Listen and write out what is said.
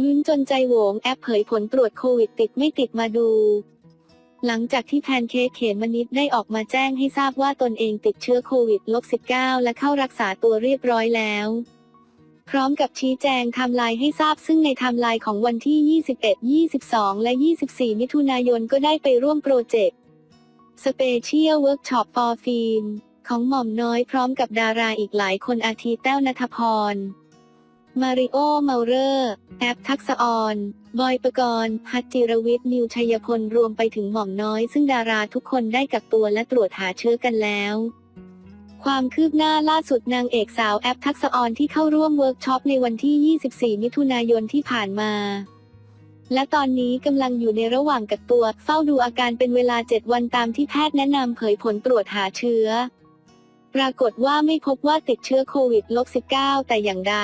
ลุ้นจนใจโหวงแอปเผยผลตรวจโควิดติดไม่ติดมาดู หลังจากที่แพนเค้กเขมมนิดได้ออกมาแจ้งให้ทราบว่าตนเองติดเชื้อโควิดลบ19และเข้ารักษาตัวเรียบร้อยแล้ว พร้อมกับชี้แจงไทม์ไลน์ให้ทราบซึ่งในไทม์ไลน์ของวันที่ 21 22 และ 24 มิถุนายนก็ได้ไปร่วมโปรเจกต์ Special Workshop for Film ของหม่อมน้อยพร้อมกับดาราอีกหลายคนอาทิแต้วนัทพร มาริโอ เมาเรอร์ แอปทักษะออน บอยปกรณ์พัชจิรวิทย์ นิวชัยพล รวมไปถึงหม่อมน้อย ซึ่งดาราทุกคนได้กักตัวและตรวจหาเชื้อกันแล้ว ความคืบหน้าล่าสุดนางเอกสาวแอปทักษะออนที่เข้าร่วมเวิร์กช็อปในวันที่ 24 มิถุนายนที่ผ่านมา และตอนนี้กำลังอยู่ในระหว่างกักตัว เฝ้าดูอาการเป็นเวลา 7 วันตามที่แพทย์แนะนำเผยผลตรวจหาเชื้อ ปรากฏว่าไม่พบว่าติดเชื้อโควิด -19 แต่อย่างใด